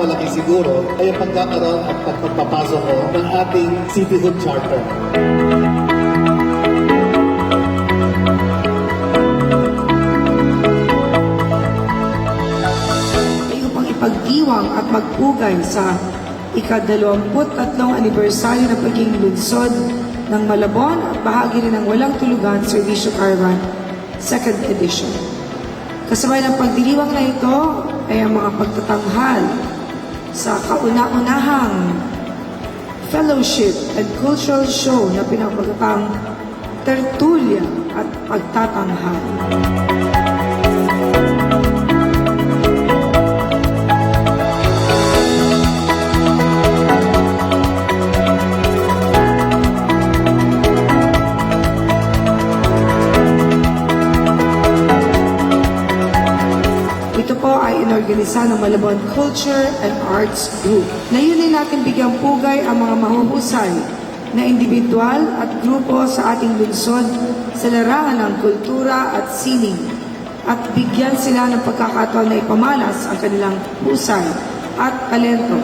pinakamalaki siguro ay ang pagkakaroon at pagpapasok ko ng ating cityhood charter. ay upang ipagdiwang at magpugay sa ikadalawamput tatlong anibersaryo ng pagiging lungsod ng Malabon at bahagi rin ng Walang Tulugan Servisyo Caravan 2nd Edition. Kasabay ng pagdiriwang na ito ay ang mga pagtatanghal sa kauna-unahang fellowship and cultural show na pinapagatang tertulya at pagtatanghal. Ay inorganisa ng Malabon Culture and Arts Group. Layunin natin bigyang pugay ang mga mahuhusay na individual at grupo sa ating lungsod sa larangan ng kultura at sining at bigyan sila ng pagkakataon na ipamalas ang kanilang husay at talento